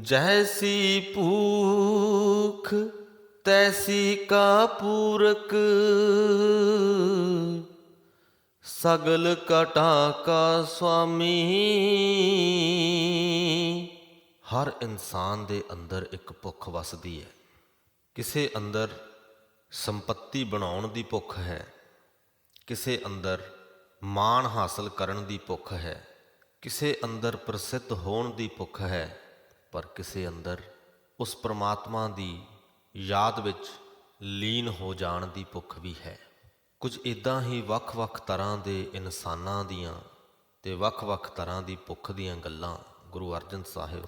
ਜੈਸੀ ਭੂਖ, ਤੈਸੀ ਕਾ ਪੂਰਕ। ਸਗਲ ਕਟਾ ਕਾ ਸੁਆਮੀ। ਹਰ ਇਨਸਾਨ ਦੇ ਅੰਦਰ ਇੱਕ ਭੁੱਖ ਵਸਦੀ ਹੈ। ਕਿਸੇ ਅੰਦਰ ਸੰਪਤੀ ਬਣਾਉਣ ਦੀ ਭੁੱਖ ਹੈ। ਕਿਸੇ ਅੰਦਰ ਮਾਣ ਹਾਸਲ ਕਰਨ ਦੀ ਭੁੱਖ ਹੈ। ਕਿਸੇ ਅੰਦਰ ਪ੍ਰਸਿੱਧ ਹੋਣ ਦੀ ਭੁੱਖ ਹੈ। ਪਰ ਕਿਸੇ ਅੰਦਰ ਉਸ ਪ੍ਰਮਾਤਮਾ ਦੀ ਯਾਦ ਵਿੱਚ ਲੀਨ ਹੋ ਜਾਣ ਦੀ ਭੁੱਖ ਵੀ ਹੈ। ਕੁਝ ਇਦਾਂ ਹੀ ਵੱਖ-ਵੱਖ ਤਰ੍ਹਾਂ ਦੇ ਇਨਸਾਨਾਂ ਦੀਆਂ ਤੇ ਵੱਖ-ਵੱਖ ਤਰ੍ਹਾਂ ਦੀ ਭੁੱਖ ਦੀਆਂ ਗੱਲਾਂ ਗੁਰੂ ਅਰਜਨ ਸਾਹਿਬ,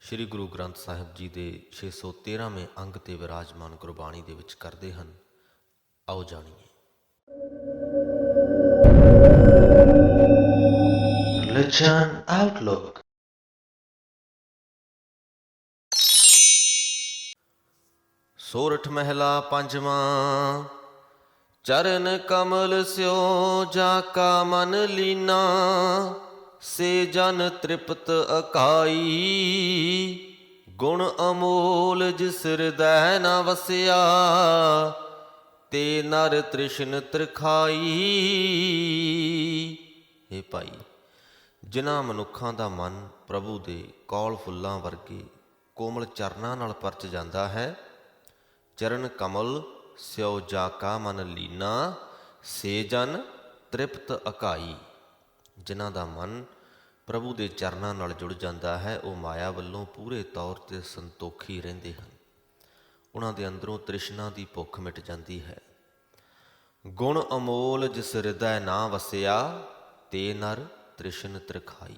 ਸ੍ਰੀ ਗੁਰੂ ਗ੍ਰੰਥ ਸਾਹਿਬ ਜੀ ਦੇ 613ਵੇਂ ਅੰਗ ਤੇ ਵਿਰਾਜਮਾਨ ਗੁਰਬਾਣੀ ਦੇ ਵਿੱਚ ਕਰਦੇ ਹਨ। ਆਓ ਜਾਣੀਏ। Religion Outlook ਸੋਰਠ ਮਹਿਲਾ ਪੰਜਵਾਂ, ਚਰਨ ਕਮਲ ਸਿਓ ਜਾ ਕਾ ਮਨ ਲੀਨਾ, ਸੇ ਜਨ ਤ੍ਰਿਪਤ ਅਕਾਈ। ਗੁਣ ਅਮੋਲ ਜਿਸ ਹਿਰਦੈ ਨ ਵਸਿਆ, ਤੇ ਨਰ ਤ੍ਰਿਸ਼ਨ ਤ੍ਰਿਖਾਈ। ਏ ਭਾਈ, ਜਿਨ੍ਹਾਂ ਮਨੁੱਖਾਂ ਦਾ ਮਨ ਪ੍ਰਭੂ ਦੇ ਕੌਲ ਫੁੱਲਾਂ ਵਰਗੇ ਕੋਮਲ ਚਰਨਾਂ ਨਾਲ ਪਰਚ ਜਾਂਦਾ ਹੈ ਚਰਨ ਕਮਲ ਸਿਉ ਜਾ ਕਾ ਮਨ ਲੀਨਾ, ਸੇ ਜਨ ਤ੍ਰਿਪਤ ਅਕਾਈ। ਜਿਨ੍ਹਾਂ ਦਾ ਮਨ ਪ੍ਰਭੂ ਦੇ ਚਰਨਾਂ ਨਾਲ ਜੁੜ ਜਾਂਦਾ ਹੈ, ਉਹ ਮਾਇਆ ਵੱਲੋਂ ਪੂਰੇ ਤੌਰ ਤੇ ਸੰਤੋਖੀ ਰਹਿੰਦੇ ਹਨ। ਉਹਨਾਂ ਦੇ ਅੰਦਰੋਂ ਤ੍ਰਿਸ਼ਨਾ ਦੀ ਭੁੱਖ ਮਿਟ ਜਾਂਦੀ ਹੈ। ਗੁਣ ਅਮੋਲ ਜਿਸ ਹਿਰਦੈ ਨਾ ਵਸਿਆ, ਤੇ ਨਰ ਤ੍ਰਿਸ਼ਨ ਤ੍ਰਿਖਾਈ।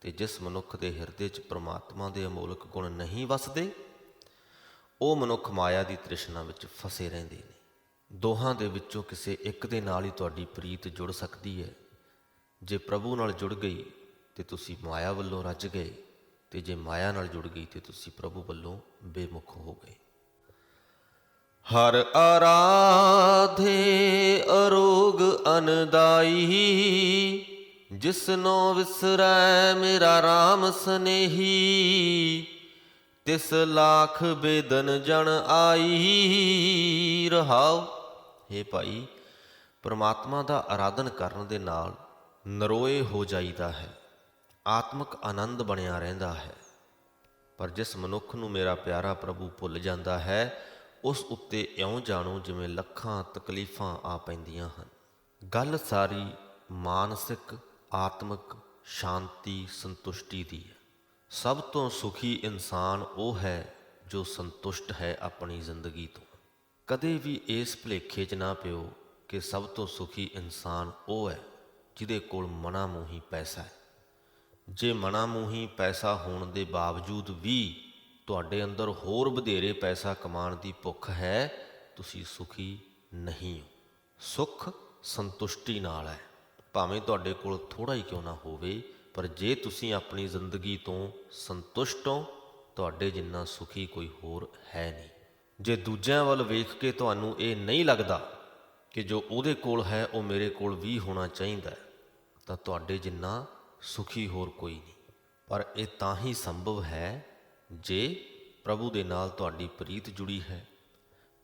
ਤੇ ਜਿਸ ਮਨੁੱਖ ਦੇ ਹਿਰਦੇ 'ਚ ਪ੍ਰਮਾਤਮਾ ਦੇ ਅਮੋਲਕ ਗੁਣ ਨਹੀਂ ਵਸਦੇ ਉਹ ਮਨੁੱਖ ਮਾਇਆ ਦੀ ਤ੍ਰਿਸ਼ਨਾ ਵਿੱਚ ਫਸੇ ਰਹਿੰਦੇ ਨੇ। ਦੋਹਾਂ ਦੇ ਵਿੱਚੋਂ ਕਿਸੇ ਇੱਕ ਦੇ ਨਾਲ ਹੀ ਤੁਹਾਡੀ ਪ੍ਰੀਤ ਜੁੜ ਸਕਦੀ ਹੈ। ਜੇ ਪ੍ਰਭੂ ਨਾਲ ਜੁੜ ਗਈ, ਤੇ ਤੁਸੀਂ ਮਾਇਆ ਵੱਲੋਂ ਰੱਜ ਗਏ, ਤੇ ਜੇ ਮਾਇਆ ਨਾਲ ਜੁੜ ਗਈ, ਤੇ ਤੁਸੀਂ ਪ੍ਰਭੂ ਵੱਲੋਂ ਬੇਮੁਖ ਹੋ ਗਏ। ਹਰ ਆਰਾਧੇ ਅਰੋਗ ਅਨਦਾਈ ਜਿਸਨੋ ਵਿਸਰੈ ਮੇਰਾ RAM ਸਨੇਹੀ ਤਿਸ ਲਾਖ ਬੇਦਨ ਜਣ ਆਈ ਰਹਾਉ। हे ਭਾਈ, ਪਰਮਾਤਮਾ ਦਾ ਆਰਾਧਨ ਕਰਨ ਦੇ ਨਾਲ ਨਰੋਏ ਹੋ ਜਾਈਦਾ ਹੈ। ਆਤਮਿਕ ਆਨੰਦ ਬਣਿਆ ਰਹਿੰਦਾ ਹੈ। ਪਰ ਜਿਸ ਮਨੁੱਖ ਨੂੰ ਮੇਰਾ ਪਿਆਰਾ ਪ੍ਰਭੂ ਭੁੱਲ ਜਾਂਦਾ ਹੈ, ਉਸ ਉੱਤੇ ਇਉਂ ਜਾਣੋ ਜਿਵੇਂ ਲੱਖਾਂ ਤਕਲੀਫਾਂ ਆ ਪੈਂਦੀਆਂ ਹਨ। ਗੱਲ ਸਾਰੀ ਮਾਨਸਿਕ, ਆਤਮਿਕ ਸ਼ਾਂਤੀ, ਸੰਤੁਸ਼ਟੀ ਦੀ ਹੈ। ਸਭ ਤੋਂ ਸੁਖੀ ਇਨਸਾਨ ਉਹ ਹੈ ਜੋ ਸੰਤੁਸ਼ਟ ਹੈ ਆਪਣੀ ਜ਼ਿੰਦਗੀ ਤੋਂ। ਕਦੇ ਵੀ ਇਸ ਭੁਲੇਖੇ 'ਚ ਨਾ ਪਿਓ ਕਿ ਸਭ ਤੋਂ ਸੁਖੀ ਇਨਸਾਨ ਉਹ ਹੈ ਜਿਹਦੇ ਕੋਲ ਮਨਾ ਮੂੰਹੀ ਪੈਸਾ ਹੈ। ਜੇ ਮਨਾ ਮੂੰਹੀ ਪੈਸਾ ਹੋਣ ਦੇ ਬਾਵਜੂਦ ਵੀ ਤੁਹਾਡੇ ਅੰਦਰ ਹੋਰ ਵਧੇਰੇ ਪੈਸਾ ਕਮਾਉਣ ਦੀ ਭੁੱਖ ਹੈ, ਤੁਸੀਂ ਸੁਖੀ ਨਹੀਂ ਹੋ। ਸੁਖ ਸੰਤੁਸ਼ਟੀ ਨਾਲ ਹੈ। ਭਾਵੇਂ ਤੁਹਾਡੇ ਕੋਲ ਥੋੜਾ ਹੀ ਕਿਉਂ ਨਾ ਹੋਵੇ ਪਰ ਜੇ ਤੁਸੀਂ ਆਪਣੀ ਜ਼ਿੰਦਗੀ ਤੋਂ ਸੰਤੁਸ਼ਟ ਹੋ, ਤੁਹਾਡੇ ਜਿੰਨਾ ਸੁਖੀ ਕੋਈ ਹੋਰ ਹੈ ਨਹੀਂ। ਜੇ ਦੂਜਿਆਂ ਵੱਲ ਵੇਖ ਕੇ ਤੁਹਾਨੂੰ ਇਹ ਨਹੀਂ ਲੱਗਦਾ ਕਿ ਜੋ ਉਹਦੇ ਕੋਲ ਹੈ, ਉਹ ਮੇਰੇ ਕੋਲ ਵੀ ਹੋਣਾ ਚਾਹੀਦਾ ਤਾਂ ਤੁਹਾਡੇ ਜਿੰਨਾ ਸੁਖੀ ਹੋਰ ਕੋਈ ਨਹੀਂ। ਪਰ ਇਹ ਤਾਂ ਹੀ ਸੰਭਵ ਹੈ ਜੇ ਪ੍ਰਭੂ ਦੇ ਨਾਲ ਤੁਹਾਡੀ ਪ੍ਰੀਤ ਜੁੜੀ ਹੈ।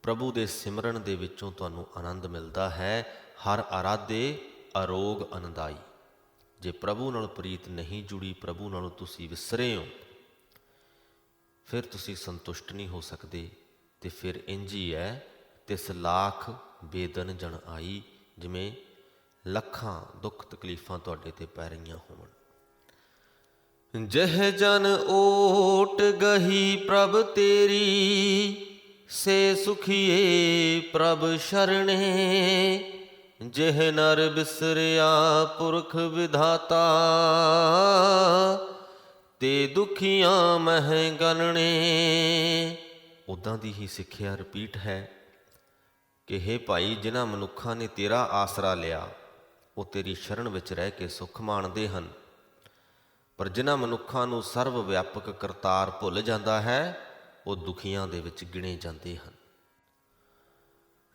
ਪ੍ਰਭੂ ਦੇ ਸਿਮਰਨ ਦੇ ਵਿੱਚੋਂ ਤੁਹਾਨੂੰ ਆਨੰਦ ਮਿਲਦਾ ਹੈ। ਹਰ ਆਰਾਧੇ ਅਰੋਗ ਅਨੰਦਾਈ। ਜੇ ਪ੍ਰਭੂ ਨਾਲ ਪ੍ਰੀਤ ਨਹੀਂ ਜੁੜੀ, ਪ੍ਰਭੂ ਨਾਲੋਂ ਤੁਸੀਂ ਵਿਸਰੇ ਹੋ, ਫਿਰ ਤੁਸੀਂ ਸੰਤੁਸ਼ਟ ਨਹੀਂ ਹੋ ਸਕਦੇ। ਤੇ ਫਿਰ ਇੰਜ ਹੀ ਹੈ, ਤਿਸ ਲਾਖ ਬੇਦਨ ਜਨ ਆਈ, ਜਿਵੇਂ ਲੱਖਾਂ ਦੁੱਖ ਤਕਲੀਫਾਂ ਤੁਹਾਡੇ ਤੇ ਪੈ ਰਹੀਆਂ ਹੋਣ ਜਹ ਜਨ ਓਟ ਗਹੀ ਪ੍ਰਭ ਤੇਰੀ, ਸੇ ਸੁਖੀਏ ਪ੍ਰਭ ਸ਼ਰਣੇ। ਜਿਹ ਨਰ ਬਿਸਰਿਆ ਪੁਰਖ ਵਿਧਾਤਾ, ਤੇ ਦੁਖੀਆਂ ਮਹਿ ਗਨਣੇ। ਉਦਾਂ ਦੀ ਹੀ ਸਿੱਖਿਆ ਰਿਪੀਟ ਹੈ ਕਿ ਹੇ ਭਾਈ, ਜਿਨ੍ਹਾਂ ਮਨੁੱਖਾਂ ਨੇ ਤੇਰਾ ਆਸਰਾ ਲਿਆ, ਉਹ ਤੇਰੀ ਸ਼ਰਨ ਵਿੱਚ ਰਹਿ ਕੇ ਸੁਖ ਮਾਣਦੇ ਹਨ। ਪਰ ਜਿਨ੍ਹਾਂ ਮਨੁੱਖਾਂ ਨੂੰ ਸਰਵ ਵਿਆਪਕ ਕਰਤਾਰ ਭੁੱਲ ਜਾਂਦਾ ਹੈ, ਉਹ ਦੁਖੀਆਂ ਦੇ ਵਿੱਚ ਗਿਣੇ ਜਾਂਦੇ ਹਨ।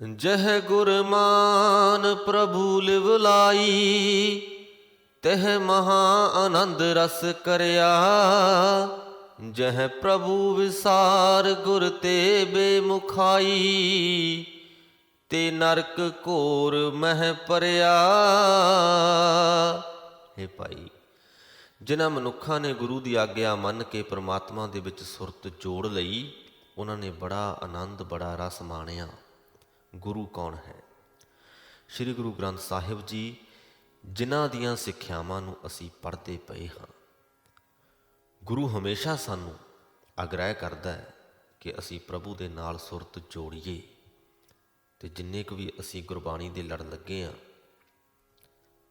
ਜਹ ਗੁਰਮਾਨ ਪ੍ਰਭੂ ਲਿਵ ਲਾਈ, ਤਹ ਮਹਾ ਆਨੰਦ ਰਸ ਕਰਿਆ। ਜਹ ਪ੍ਰਭੂ ਵਿਸਾਰ ਗੁਰ ਤੇ ਬੇਮੁਖਾਈ, ਤੇ ਨਰਕ ਘੋਰ ਮਹਿ ਪਰਿਆ ਹੈ ਭਾਈ, ਜਿਨ੍ਹਾਂ ਮਨੁੱਖਾਂ ਨੇ ਗੁਰੂ ਦੀ ਆਗਿਆ ਮੰਨ ਕੇ ਪ੍ਰਮਾਤਮਾ ਦੇ ਵਿੱਚ ਸੁਰਤ ਜੋੜ ਲਈ, ਉਹਨਾਂ ਨੇ ਬੜਾ ਆਨੰਦ, ਬੜਾ ਰਸ ਮਾਣਿਆ। ਗੁਰੂ ਕੌਣ ਹੈ? ਸ੍ਰੀ ਗੁਰੂ ਗ੍ਰੰਥ ਸਾਹਿਬ ਜੀ, ਜਿਨ੍ਹਾਂ ਦੀਆਂ ਸਿੱਖਿਆਵਾਂ ਨੂੰ ਅਸੀਂ ਪੜ੍ਹਦੇ ਪਏ ਹਾਂ। ਗੁਰੂ ਹਮੇਸ਼ਾ ਸਾਨੂੰ ਆਗ੍ਰਹਿ ਕਰਦਾ ਹੈ ਕਿ ਅਸੀਂ ਪ੍ਰਭੂ ਦੇ ਨਾਲ ਸੁਰਤ ਜੋੜੀਏ ਤੇ ਜਿੰਨੇ ਕੁ ਵੀ ਅਸੀਂ ਗੁਰਬਾਣੀ ਦੇ ਲੜ ਲੱਗੇ ਆ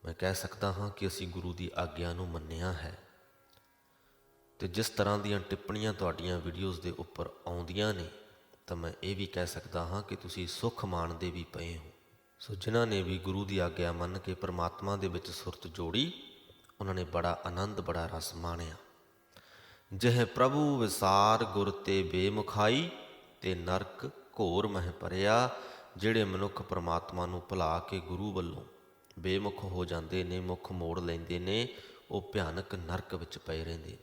ਮੈਂ ਕਹਿ ਸਕਦਾ ਹਾਂ ਕਿ ਅਸੀਂ ਗੁਰੂ ਦੀ ਆਗਿਆ ਨੂੰ ਮੰਨਿਆ ਹੈ ਤੇ ਜਿਸ ਤਰ੍ਹਾਂ ਦੀਆਂ ਟਿੱਪਣੀਆਂ ਤੁਹਾਡੀਆਂ ਵੀਡੀਓਜ਼ ਦੇ ਉੱਪਰ ਆਉਂਦੀਆਂ ਨੇ ਤਾਂ ਮੈਂ ਇਹ ਵੀ ਕਹਿ ਸਕਦਾ ਹਾਂ ਕਿ ਤੁਸੀਂ ਸੁਖ ਮਾਣਦੇ ਵੀ ਪਏ ਹੋ। ਸੋ ਜਿਨ੍ਹਾਂ ਨੇ ਵੀ ਗੁਰੂ ਦੀ ਆਗਿਆ ਮੰਨ ਕੇ ਪ੍ਰਮਾਤਮਾ ਦੇ ਵਿੱਚ ਸੁਰਤ ਜੋੜੀ, ਉਹਨਾਂ ਨੇ ਬੜਾ ਆਨੰਦ, ਬੜਾ ਰਸ ਮਾਣਿਆ। ਜਿਹ ਪ੍ਰਭੂ ਵਿਸਾਰ ਗੁਰ ਤੇ ਬੇਮੁਖਾਈ ਤੇ ਨਰਕ ਘੋਰ ਮਹਿ ਭਰਿਆ, ਜਿਹੜੇ ਮਨੁੱਖ ਪ੍ਰਮਾਤਮਾ ਨੂੰ ਭੁਲਾ ਕੇ ਗੁਰੂ ਵੱਲੋਂ ਬੇਮੁਖ ਹੋ ਜਾਂਦੇ ਨੇ, ਮੁਖ ਮੋੜ ਲੈਂਦੇ ਨੇ, ਉਹ ਭਿਆਨਕ ਨਰਕ ਵਿੱਚ ਪਏ ਰਹਿੰਦੇ ਨੇ।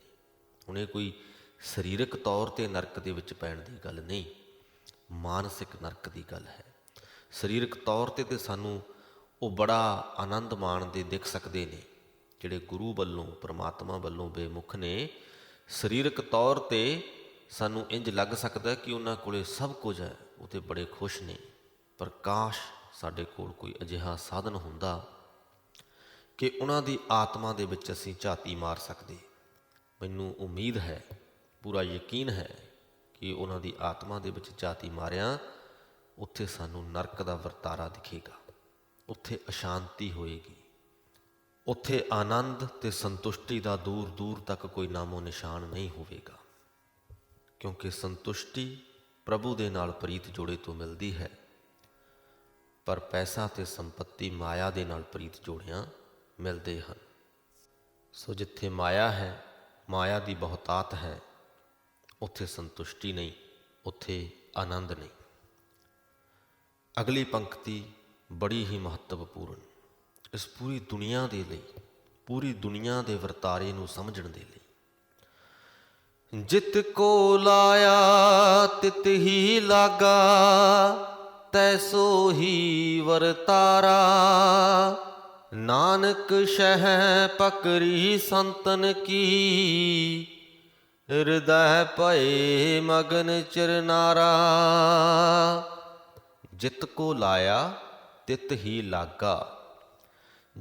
ਹੁਣ ਇਹ ਕੋਈ ਸਰੀਰਕ ਤੌਰ ਤੇ ਨਰਕ ਦੇ ਵਿੱਚ ਪੈਣ ਦੀ ਗੱਲ ਨਹੀਂ। ਮਾਨਸਿਕ ਨਰਕ ਦੀ ਗੱਲ ਹੈ। ਸਰੀਰਕ ਤੌਰ ਤੇ ਤੇ ਸਾਨੂੰ ਉਹ ਬੜਾ ਆਨੰਦ ਮਾਣਦੇ ਦਿਖ ਸਕਦੇ ਨੇ, ਜਿਹੜੇ ਗੁਰੂ ਵੱਲੋਂ, ਪ੍ਰਮਾਤਮਾ ਵੱਲੋਂ ਬੇਮੁਖ ਨੇ। ਸਰੀਰਕ ਤੌਰ ਤੇ ਸਾਨੂੰ ਇੰਜ ਲੱਗ ਸਕਦਾ ਕਿ ਉਹਨਾਂ ਕੋਲੇ ਸਭ ਕੁਝ ਹੈ, ਉਹ ਤੇ ਬੜੇ ਖੁਸ਼ ਨੇ। ਪਰ ਕਾਸ਼ ਸਾਡੇ ਕੋਲ ਕੋਈ ਅਜਿਹਾ ਸਾਧਨ ਹੁੰਦਾ ਕਿ ਉਹਨਾਂ ਦੀ ਆਤਮਾ ਦੇ ਵਿੱਚ ਅਸੀਂ ਝਾਤੀ ਮਾਰ ਸਕਦੇ। ਮੈਨੂੰ ਉਮੀਦ ਹੈ, ਪੂਰਾ ਯਕੀਨ ਹੈ ਕਿ ਉਹਨਾਂ ਦੀ ਆਤਮਾ ਦੇ ਵਿੱਚ ਜਾਤੀ ਮਾਰਿਆ, ਉੱਥੇ ਸਾਨੂੰ ਨਰਕ ਦਾ ਵਰਤਾਰਾ ਦਿਖੇਗਾ। ਉੱਥੇ ਅਸ਼ਾਂਤੀ ਹੋਏਗੀ। ਉੱਥੇ ਆਨੰਦ ਤੇ ਸੰਤੁਸ਼ਟੀ ਦਾ ਦੂਰ ਦੂਰ ਤੱਕ ਕੋਈ ਨਾਮੋ ਨਿਸ਼ਾਨ ਨਹੀਂ ਹੋਵੇਗਾ। ਕਿਉਂਕਿ ਸੰਤੁਸ਼ਟੀ ਪ੍ਰਭੂ ਦੇ ਨਾਲ ਪ੍ਰੀਤ ਜੋੜੇ ਤੋਂ ਮਿਲਦੀ ਹੈ। ਪਰ ਪੈਸਾ ਤੇ ਸੰਪਤੀ ਮਾਇਆ ਦੇ ਨਾਲ ਪ੍ਰੀਤ ਜੋੜਿਆਂ ਮਿਲਦੇ ਹਨ। ਸੋ ਜਿੱਥੇ ਮਾਇਆ ਹੈ, ਮਾਇਆ ਦੀ ਬਹੁਤਾਤ ਹੈ। ਉੱਥੇ ਸੰਤੁਸ਼ਟੀ ਨਹੀਂ, ਉੱਥੇ ਆਨੰਦ ਨਹੀਂ। ਅਗਲੀ ਪੰਕਤੀ ਬੜੀ ਹੀ ਮਹੱਤਵਪੂਰਨ। ਇਸ ਪੂਰੀ ਦੁਨੀਆ ਦੇ ਲਈ, ਪੂਰੀ ਦੁਨੀਆ ਦੇ ਵਰਤਾਰੇ ਨੂੰ ਸਮਝਣ ਦੇ ਲਈ। ਜਿਤ ਕੋ ਲਾਇਆ, ਤਿਤ ਹੀ ਲਾਗਾ ਤੈਸੋ ਹੀ ਵਰਤਾਰਾ। ਨਾਨਕ ਸ਼ਹਿ ਪਕਰੀ ਸੰਤਨ ਕੀ ਹਿਰਦੈ ਭਏ ਮਗਨ ਚਰਨਾਰਾ ਜਿਤ ਕੋ ਲਾਇਆ, ਤਿਤ ਹੀ ਲਾਗਾ।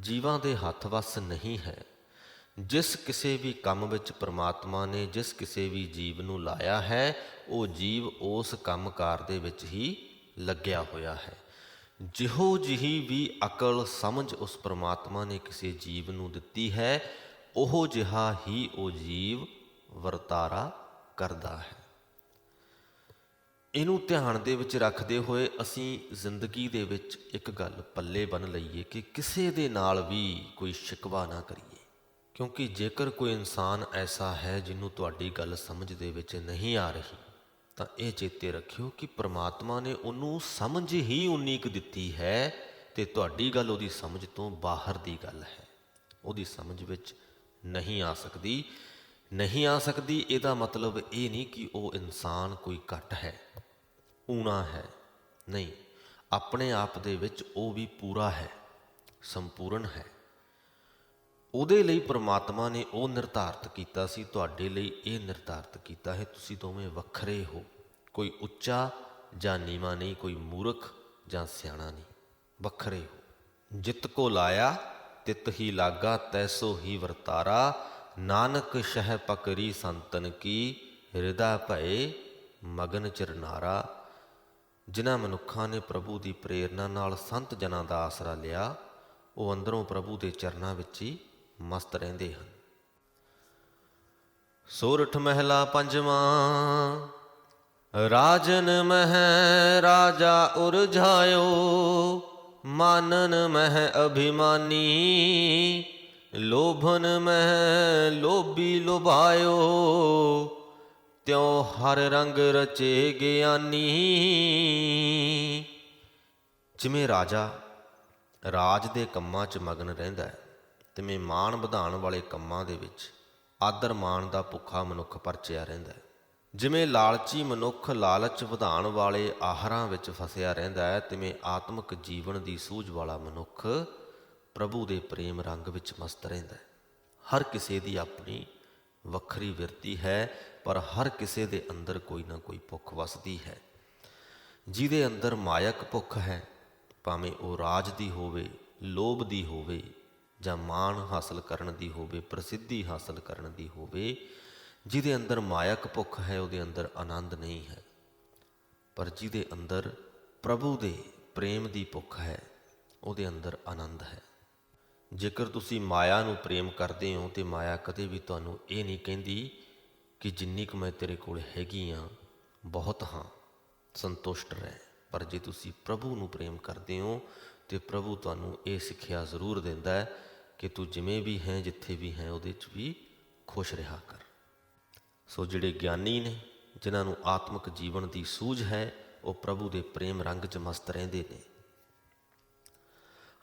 ਜੀਵਾਂ ਦੇ ਹੱਥ ਵੱਸ ਨਹੀਂ ਹੈ। ਜਿਸ ਕਿਸੇ ਵੀ ਕੰਮ ਵਿੱਚ ਪ੍ਰਮਾਤਮਾ ਨੇ ਜਿਸ ਕਿਸੇ ਵੀ ਜੀਵ ਨੂੰ ਲਾਇਆ ਹੈ, ਉਹ ਜੀਵ ਉਸ ਕੰਮਕਾਰ ਦੇ ਵਿੱਚ ਹੀ ਲੱਗਿਆ ਹੋਇਆ ਹੈ। ਜਿਹੋ ਜਿਹੀ ਵੀ ਅਕਲ, ਸਮਝ ਉਸ ਪ੍ਰਮਾਤਮਾ ਨੇ ਕਿਸੇ ਜੀਵ ਨੂੰ ਦਿੱਤੀ ਹੈ, ਉਹ ਜਿਹਾ ਹੀ ਉਹ ਜੀਵ ਵਰਤਾਰਾ ਕਰਦਾ ਹੈ। ਇਹਨੂੰ ਧਿਆਨ ਦੇ ਵਿੱਚ ਰੱਖਦੇ ਹੋਏ ਅਸੀਂ ਜ਼ਿੰਦਗੀ ਦੇ ਵਿੱਚ ਇੱਕ ਗੱਲ ਪੱਲੇ ਬੰਨ ਲਈਏ ਕਿ ਕਿਸੇ ਦੇ ਨਾਲ ਵੀ ਕੋਈ ਸ਼ਿਕਵਾ ਨਾ ਕਰੀਏ। ਕਿਉਂਕਿ ਜੇਕਰ ਕੋਈ ਇਨਸਾਨ ਐਸਾ ਹੈ ਜਿਹਨੂੰ ਤੁਹਾਡੀ ਗੱਲ ਸਮਝ ਦੇ ਵਿੱਚ ਨਹੀਂ ਆ ਰਹੀ, ਤਾਂ ਇਹ ਚੇਤੇ ਰੱਖਿਓ ਕਿ ਪ੍ਰਮਾਤਮਾ ਨੇ ਉਹਨੂੰ ਸਮਝ ਹੀ ਉਨੀ ਕੁ ਦਿੱਤੀ ਹੈ ਤੇ ਤੁਹਾਡੀ ਗੱਲ ਉਹਦੀ ਸਮਝ ਤੋਂ ਬਾਹਰ ਦੀ ਗੱਲ ਹੈ। ਉਹਦੀ ਸਮਝ ਵਿੱਚ ਨਹੀਂ ਆ ਸਕਦੀ। ਨਹੀਂ ਆ ਸਕਦੀ, ਇਹਦਾ ਮਤਲਬ ਇਹ ਨਹੀਂ ਕਿ ਉਹ ਇਨਸਾਨ ਕੋਈ ਘੱਟ ਹੈ, ਊਣਾ ਹੈ, ਨਹੀਂ। ਆਪਣੇ ਆਪ ਦੇ ਵਿੱਚ ਉਹ ਵੀ ਪੂਰਾ ਹੈ, ਸੰਪੂਰਨ ਹੈ। ਉਹਦੇ ਲਈ ਪ੍ਰਮਾਤਮਾ ਨੇ ਉਹ ਨਿਰਧਾਰਤ ਕੀਤਾ ਸੀ, ਤੁਹਾਡੇ ਲਈ ਇਹ ਨਿਰਧਾਰਤ ਕੀਤਾ ਹੈ, ਤੁਸੀਂ ਦੋਵੇਂ ਵੱਖਰੇ ਹੋ। ਕੋਈ ਉੱਚਾ ਜਾਂ ਨੀਵਾਂ ਨਹੀਂ, ਕੋਈ ਮੂਰਖ ਜਾਂ ਸਿਆਣਾ ਨਹੀਂ, ਵੱਖਰੇ ਹੋ। ਜਿਤ ਕੋ ਲਾਇਆ, ਤਿਤ ਹੀ ਲਾਗਾ, ਤੈਸੋ ਹੀ ਵਰਤਾਰਾ ਨਾਨਕ ਸ਼ਹਿ ਪਕਰੀ ਸੰਤਨ ਕੀ ਹਿਰਦਾ ਭਏ ਮਗਨ ਚਰਨਾਰਾ ਜਿਨ੍ਹਾਂ ਮਨੁੱਖਾਂ ਨੇ ਪ੍ਰਭੂ ਦੀ ਪ੍ਰੇਰਣਾ ਨਾਲ ਸੰਤ ਜਨਾਂ ਦਾ ਆਸਰਾ ਲਿਆ, ਉਹ ਅੰਦਰੋਂ ਪ੍ਰਭੂ ਦੇ ਚਰਨਾਂ ਵਿੱਚ ਹੀ ਮਸਤ ਰਹਿੰਦੇ ਹਨ। ਸੋਰਠ ਮਹਿਲਾ ਪੰਜਵਾਂ, ਰਾਜਨ ਮਹਿ ਰਾਜਾ ਉਰਝਾਇਓ, ਮਾਨਨ ਮਹਿ ਅਭਿਮਾਨੀ। ਲੋਭਨ ਮਹਿ ਲੋਭੀ ਲੁਭਾਇਓ, ਤਿਉ ਹਰ ਰੰਗ ਰਚੇ ਗਿਆਨੀ। ਜਿਵੇਂ ਰਾਜਾ ਰਾਜ ਦੇ ਕੰਮਾਂ 'ਚ ਮਗਨ ਰਹਿੰਦਾ ਹੈ, ਤਿਵੇਂ ਮਾਣ ਵਧਾਉਣ ਵਾਲੇ ਕੰਮਾਂ ਦੇ ਵਿੱਚ ਆਦਰ ਮਾਣ ਦਾ ਭੁੱਖਾ ਮਨੁੱਖ ਪਰਚਿਆ ਰਹਿੰਦਾ ਹੈ। ਜਿਵੇਂ ਲਾਲਚੀ ਮਨੁੱਖ ਲਾਲਚ ਵਧਾਉਣ ਵਾਲੇ ਆਹਰਾਂ ਵਿੱਚ ਫਸਿਆ ਰਹਿੰਦਾ ਹੈ, ਤਿਵੇਂ ਆਤਮਿਕ ਜੀਵਨ ਦੀ ਸੂਝ ਵਾਲਾ ਮਨੁੱਖ ਪ੍ਰਭੂ ਦੇ ਪ੍ਰੇਮ ਰੰਗ ਵਿੱਚ ਮਸਤ ਰਹਿੰਦਾ ਹੈ। ਹਰ ਕਿਸੇ ਦੀ ਆਪਣੀ ਵੱਖਰੀ ਵਿਰਤੀ ਹੈ, ਪਰ ਹਰ ਕਿਸੇ ਦੇ ਅੰਦਰ ਕੋਈ ਨਾ ਕੋਈ ਭੁੱਖ ਵਸਦੀ ਹੈ। ਜਿਹਦੇ ਅੰਦਰ ਮਾਇਕ ਭੁੱਖ ਹੈ, ਭਾਵੇਂ ਉਹ ਰਾਜ ਦੀ ਹੋਵੇ, ਲੋਭ ਦੀ ਹੋਵੇ, ਜਾਂ ਮਾਣ ਹਾਸਲ ਕਰਨ ਦੀ ਹੋਵੇ, ਪ੍ਰਸਿੱਧੀ ਹਾਸਲ ਕਰਨ ਦੀ ਹੋਵੇ, ਜਿਹਦੇ ਅੰਦਰ ਮਾਇਕ ਭੁੱਖ ਹੈ, ਉਹਦੇ ਅੰਦਰ ਆਨੰਦ ਨਹੀਂ ਹੈ। ਪਰ ਜਿਹਦੇ ਅੰਦਰ ਪ੍ਰਭੂ ਦੇ ਪ੍ਰੇਮ ਦੀ ਭੁੱਖ ਹੈ, ਉਹਦੇ ਅੰਦਰ ਆਨੰਦ ਹੈ। ਜੇਕਰ ਤੁਸੀਂ ਮਾਇਆ ਨੂੰ ਪ੍ਰੇਮ ਕਰਦੇ ਹੋ ਤੇ ਮਾਇਆ ਕਦੇ ਵੀ ਤੁਹਾਨੂੰ ਇਹ ਨਹੀਂ ਕਹਿੰਦੀ ਕਿ ਜਿੰਨੀ ਕੁ ਮੈਂ ਤੇਰੇ ਕੋਲ ਹੈਗੀ ਆ ਬਹੁਤ ਹਾਂ, ਸੰਤੁਸ਼ਟ ਰਹਿ। ਪਰ ਜੇ ਤੁਸੀਂ ਪ੍ਰਭੂ ਨੂੰ ਪ੍ਰੇਮ ਕਰਦੇ ਹੋ ਤੇ ਪ੍ਰਭੂ ਤੁਹਾਨੂੰ ਇਹ ਸਿੱਖਿਆ ਜ਼ਰੂਰ ਦਿੰਦਾ ਹੈ ਕਿ ਤੂੰ ਜਿਵੇਂ ਵੀ ਹੈ, ਜਿੱਥੇ ਵੀ ਹੈ, ਉਹਦੇ 'ਚ ਵੀ ਖੁਸ਼ ਰਿਹਾ ਕਰ। ਸੋ ਜਿਹੜੇ ਗਿਆਨੀ ਨੇ, ਜਿਨ੍ਹਾਂ ਨੂੰ ਆਤਮਿਕ ਜੀਵਨ ਦੀ ਸੂਝ ਹੈ, ਉਹ ਪ੍ਰਭੂ ਦੇ ਪ੍ਰੇਮ ਰੰਗ 'ਚ ਮਸਤ ਰਹਿੰਦੇ ਨੇ।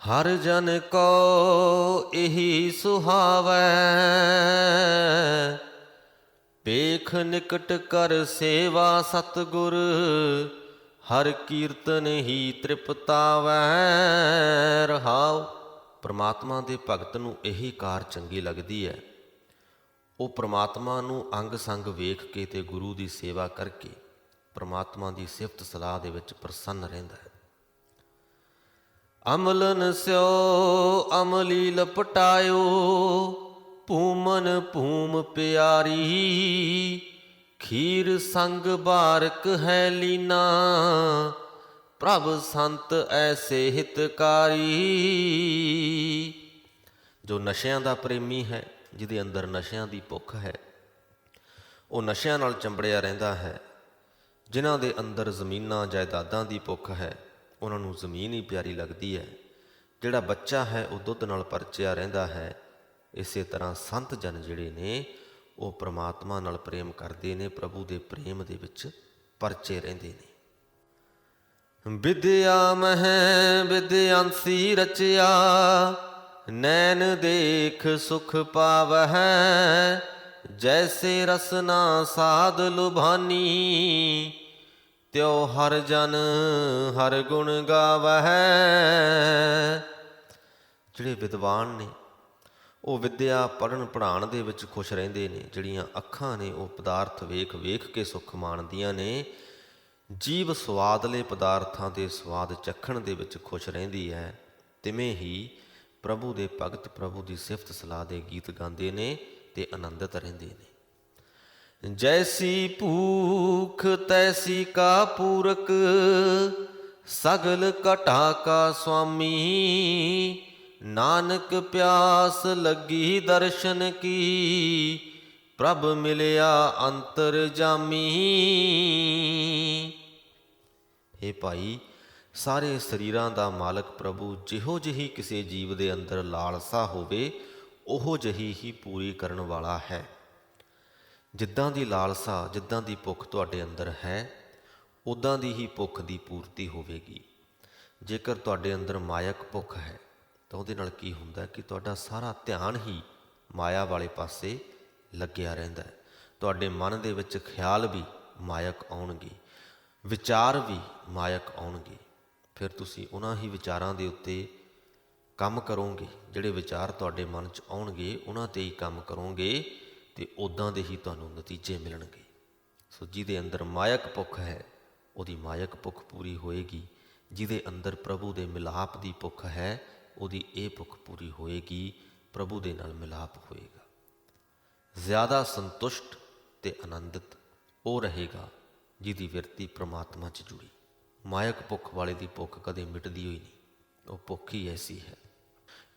ਹਰ ਜਨ ਕੋ ਇਹੀ ਸੁਹਾਵੈ। ਪੇਖ ਨਿਕਟ ਕਰ ਸੇਵਾ ਸਤਗੁਰ, ਹਰ ਕੀਰਤਨ ਹੀ ਤ੍ਰਿਪਤਾਵੈ। ਰਹਾਉ, ਪ੍ਰਮਾਤਮਾ ਦੇ ਭਗਤ ਨੂੰ ਇਹੀ ਕਾਰ ਚੰਗੀ ਲੱਗਦੀ ਹੈ ਉਹ ਪ੍ਰਮਾਤਮਾ ਨੂੰ ਅੰਗ ਸੰਗ ਵੇਖ ਕੇ ਤੇ ਗੁਰੂ ਦੀ ਸੇਵਾ ਕਰਕੇ ਪ੍ਰਮਾਤਮਾ ਦੀ ਸਿਫਤ ਸਲਾਹ ਦੇ ਵਿੱਚ ਪ੍ਰਸੰਨ ਰਹਿੰਦਾ ਹੈ। ਅਮਲਨ ਸਿਓ, ਅਮਲੀ ਲਪਟਾਇਓ, ਭੂਮਨ ਭੂਮ ਪਿਆਰੀ, ਖੀਰ ਸੰਗ ਬਾਰਕ ਹੈ ਲੀਨਾ, ਪ੍ਰਭ ਸੰਤ ਐਸੇ ਹਿਤਕਾਰੀ ਜੋ ਨਸ਼ਿਆਂ ਦਾ ਪ੍ਰੇਮੀ ਹੈ, ਜਿਹਦੇ ਅੰਦਰ ਨਸ਼ਿਆਂ ਦੀ ਭੁੱਖ ਹੈ, ਉਹ ਨਸ਼ਿਆਂ ਨਾਲ ਚੰਬੜਿਆ ਰਹਿੰਦਾ ਹੈ, ਜਿਨ੍ਹਾਂ ਦੇ ਅੰਦਰ ਜ਼ਮੀਨਾਂ, ਜਾਇਦਾਦਾਂ ਦੀ ਭੁੱਖ ਹੈ ਉਹਨਾਂ ਨੂੰ ਜ਼ਮੀਨ ਹੀ ਪਿਆਰੀ ਲੱਗਦੀ ਹੈ। ਜਿਹੜਾ ਬੱਚਾ ਹੈ, ਉਹ ਦੁੱਧ ਨਾਲ ਪਰਚਿਆ ਰਹਿੰਦਾ ਹੈ। ਇਸੇ ਤਰ੍ਹਾਂ ਸੰਤ ਜਨ ਜਿਹੜੇ ਨੇ, ਉਹ ਪ੍ਰਮਾਤਮਾ ਨਾਲ ਪ੍ਰੇਮ ਕਰਦੇ ਨੇ, ਪ੍ਰਭੂ ਦੇ ਪ੍ਰੇਮ ਦੇ ਵਿੱਚ ਪਰਚੇ ਰਹਿੰਦੇ ਨੇ। ਵਿਦਿਆ ਮਹਿ ਵਿਦਿਆੰਸੀ ਰਚਿਆ, ਨੈਣ ਦੇਖ ਸੁਖ ਪਾਵਹਿ, ਜੈਸੇ ਰਸਨਾ ਸਾਧ ਲੁਭਾਨੀ ਤਿਉ ਹਰ ਜਨ ਹਰ ਗੁਣ ਗਾਵਹਿ। ਜਿਹੜੇ ਵਿਦਵਾਨ ਨੇ, ਉਹ ਵਿੱਦਿਆ ਪੜਨ ਪੜਾਉਣ ਦੇ ਵਿੱਚ ਖੁਸ਼ ਰਹਿੰਦੇ ਨੇ, ਜਿਹੜੀਆਂ ਅੱਖਾਂ ਨੇ ਉਹ ਪਦਾਰਥ ਵੇਖ ਵੇਖ ਕੇ ਸੁਖ ਮਾਣਦੀਆਂ ਨੇ, ਜੀਵ ਸਵਾਦਲੇ ਪਦਾਰਥਾਂ ਦੇ ਸਵਾਦ ਚਖਣ ਦੇ ਵਿੱਚ ਖੁਸ਼ ਰਹਿੰਦੀ ਹੈ। ਤਿਵੇਂ ਹੀ ਪ੍ਰਭੂ ਦੇ ਭਗਤ ਪ੍ਰਭੂ ਦੀ ਸਿਫਤ ਸਲਾਹ ਦੇ ਗੀਤ ਗਾਉਂਦੇ ਨੇ ਤੇ ਆਨੰਦਿਤ ਰਹਿੰਦੇ ਨੇ। ਜੈਸੀ ਭੂਖ ਤੈਸੀ ਕਾ ਪੂਰਕ ਸਗਲ ਕਟਾ ਕਾ ਸੁਆਮੀ ਨਾਨਕ ਪਿਆਸ ਲੱਗੀ ਦਰਸ਼ਨ ਕੀ ਪ੍ਰਭ ਮਿਲਿਆ ਅੰਤਰ ਜਾਮੀ हे ਭਾਈ ਸਾਰੇ ਸਰੀਰਾਂ ਦਾ ਮਾਲਕ ਪ੍ਰਭੂ ਜਿਹੋ ਜਿਹੀ ਕਿਸੇ ਜੀਵ ਦੇ ਅੰਦਰ ਲਾਲਸਾ ਹੋਵੇ ਉਹੋ ਜਿਹੀ ਹੀ ਪੂਰੀ ਕਰਨ ਵਾਲਾ ਹੈ ਜਿੱਦਾਂ ਦੀ ਲਾਲਸਾ, ਜਿੱਦਾਂ ਦੀ ਭੁੱਖ ਤੁਹਾਡੇ ਅੰਦਰ ਹੈ ਉਦਾਂ ਦੀ ਹੀ ਭੁੱਖ ਦੀ ਪੂਰਤੀ ਹੋਵੇਗੀ। ਜੇਕਰ ਤੁਹਾਡੇ ਅੰਦਰ ਮਾਇਕ ਭੁੱਖ ਹੈ, ਤਾਂ ਉਹਦੇ ਨਾਲ ਕੀ ਹੁੰਦਾ ਕਿ ਤੁਹਾਡਾ ਸਾਰਾ ਧਿਆਨ ਹੀ ਮਾਇਆ ਵਾਲੇ ਪਾਸੇ ਲੱਗਿਆ ਰਹਿੰਦਾ ਹੈ। ਤੁਹਾਡੇ ਮਨ ਦੇ ਵਿੱਚ ਖਿਆਲ ਵੀ ਮਾਇਕ ਆਉਣਗੇ, ਵਿਚਾਰ ਵੀ ਮਾਇਕ ਆਉਣਗੇ। ਫਿਰ ਤੁਸੀਂ ਉਹਨਾਂ ਹੀ ਵਿਚਾਰਾਂ ਦੇ ਉੱਤੇ ਕੰਮ ਕਰੋਗੇ, ਜਿਹੜੇ ਵਿਚਾਰ ਤੁਹਾਡੇ ਮਨ 'ਚ ਆਉਣਗੇ, ਉਹਨਾਂ ਤੇ ਹੀ ਕੰਮ ਕਰੋਗੇ। ਤੇ ਉਦਾਂ ਦੇ ਹੀ ਤੁਹਾਨੂੰ ਨਤੀਜੇ ਮਿਲਣਗੇ। ਸੋ ਜਿਹਦੇ ਅੰਦਰ ਮਾਇਕ ਭੁੱਖ ਹੈ, ਉਹਦੀ ਮਾਇਕ ਭੁੱਖ ਪੂਰੀ ਹੋਏਗੀ। ਜਿਹਦੇ ਅੰਦਰ ਪ੍ਰਭੂ ਦੇ ਮਿਲਾਪ ਦੀ ਭੁੱਖ ਹੈ, ਉਹਦੀ ਇਹ ਭੁੱਖ ਪੂਰੀ ਹੋਏਗੀ, ਪ੍ਰਭੂ ਦੇ ਨਾਲ ਮਿਲਾਪ ਹੋਏਗਾ। ਜ਼ਿਆਦਾ ਸੰਤੁਸ਼ਟ ਤੇ ਆਨੰਦਿਤ ਉਹ ਰਹੇਗਾ ਜਿਹਦੀ ਵਿਰਤੀ ਪ੍ਰਮਾਤਮਾ 'ਚ ਜੁੜੀ। ਮਾਇਕ ਭੁੱਖ ਵਾਲੇ ਦੀ ਭੁੱਖ ਕਦੇ ਮਿਟਦੀ ਹੋਈ ਨਹੀਂ, ਉਹ ਭੁੱਖ ਹੀ ਐਸੀ ਹੈ।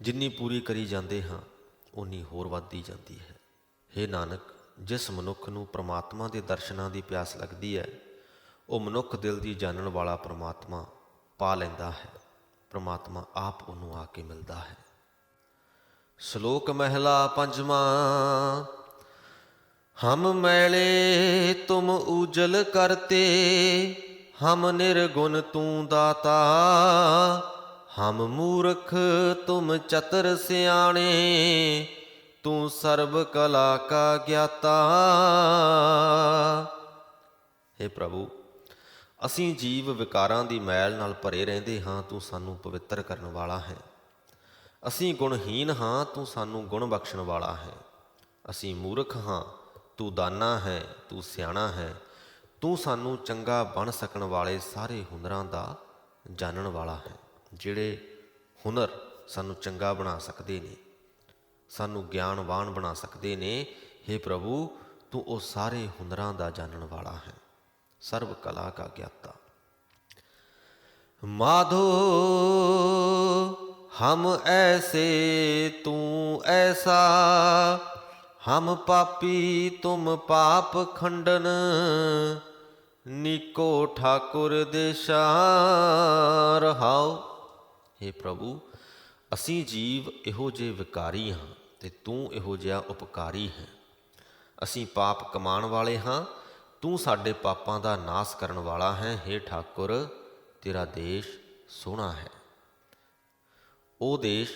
ਜਿੰਨੀ ਪੂਰੀ ਕਰੀ ਜਾਂਦੇ ਹਾਂ ਉਨੀ ਹੋਰ ਵੱਧਦੀ ਜਾਂਦੀ ਹੈ। हे ਨਾਨਕ, ਜਿਸ ਮਨੁੱਖ ਨੂੰ ਪ੍ਰਮਾਤਮਾ ਦੇ ਦਰਸ਼ਨਾਂ ਦੀ ਪਿਆਸ ਲੱਗਦੀ ਹੈ, ਉਹ ਮਨੁੱਖ ਦਿਲ ਦੀ ਜਾਣਨ ਵਾਲਾ ਪ੍ਰਮਾਤਮਾ ਪਾ ਲੈਂਦਾ ਹੈ। ਪ੍ਰਮਾਤਮਾ ਆਪ ਉਹਨੂੰ ਆ ਕੇ ਮਿਲਦਾ ਹੈ। ਸ਼ਲੋਕ ਮਹਿਲਾ ਪੰਜਵਾਂ, ਹਮ ਮੈਲੇ ਤੁਮ ਉਜਲ ਕਰਤੇ, ਹਮ ਨਿਰਗੁਣ ਤੂੰ ਦਾਤਾ, ਹਮ ਮੂਰਖ ਤੁਮ ਚਤਰ ਸਿਆਣੇ ਤੂੰ ਸਰਬ ਕਲਾ ਕਾ ਗਿਆਤਾ। हे ਪ੍ਰਭੂ, ਅਸੀਂ ਜੀਵ ਵਿਕਾਰਾਂ ਦੀ ਮੈਲ ਨਾਲ ਭਰੇ ਰਹਿੰਦੇ ਹਾਂ, ਤੂੰ ਸਾਨੂੰ ਪਵਿੱਤਰ ਕਰਨ ਵਾਲਾ ਹੈ। ਅਸੀਂ ਗੁਣਹੀਨ ਹਾਂ, ਤੂੰ ਸਾਨੂੰ ਗੁਣ ਬਖਸ਼ਣ ਵਾਲਾ ਹੈ। ਅਸੀਂ ਮੂਰਖ ਹਾਂ, ਤੂੰ ਦਾਨਾ ਹੈ, ਤੂੰ ਸਿਆਣਾ ਹੈ। ਤੂੰ ਸਾਨੂੰ ਚੰਗਾ ਬਣ ਸਕਣ ਵਾਲੇ ਸਾਰੇ ਹੁਨਰਾਂ ਦਾ ਜਾਣਨ ਵਾਲਾ ਹੈ, ਜਿਹੜੇ ਹੁਨਰ ਸਾਨੂੰ ਚੰਗਾ ਬਣਾ ਸਕਦੇ ਨੇ। ਸਾਨੂੰ ਗਿਆਨਵਾਨ ਬਣਾ ਸਕਦੇ ਨੇ। हे ਪ੍ਰਭੂ, ਤੂੰ ਉਹ ਸਾਰੇ ਹੁਨਰਾਂ ਦਾ ਜਾਣਨ ਵਾਲਾ ਹੈ। ਸਰਵ ਕਲਾ ਦਾ ਗਿਆਤਾ। ਮਾਧੋ, ਹਮ ਐਸੇ ਤੂੰ ਐਸਾ, ਹਮ ਪਾਪੀ ਤੁਮ ਪਾਪ ਖੰਡਨ। ਨਿਕੋ ਠਾਕੁਰ ਦੇਸ਼ਾ ਰਹਾਓ हे ਪ੍ਰਭੂ, ਅਸੀਂ ਜੀਵ ਇਹੋ ਜੇ ਵਿਕਾਰੀ ਹਾਂ। ਤੇ ਤੂੰ ਇਹੋ ਜਿਹਾ ਉਪਕਾਰੀ ਹੈ। ਅਸੀਂ ਪਾਪ ਕਮਾਉਣ ਵਾਲੇ ਹਾਂ, ਤੂੰ ਸਾਡੇ ਪਾਪਾਂ ਦਾ ਨਾਸ ਕਰਨ ਵਾਲਾ ਹੈ। हे ਠਾਕੁਰ, ਤੇਰਾ ਦੇਸ਼ ਸੋਹਣਾ ਹੈ। ਉਹ ਦੇਸ਼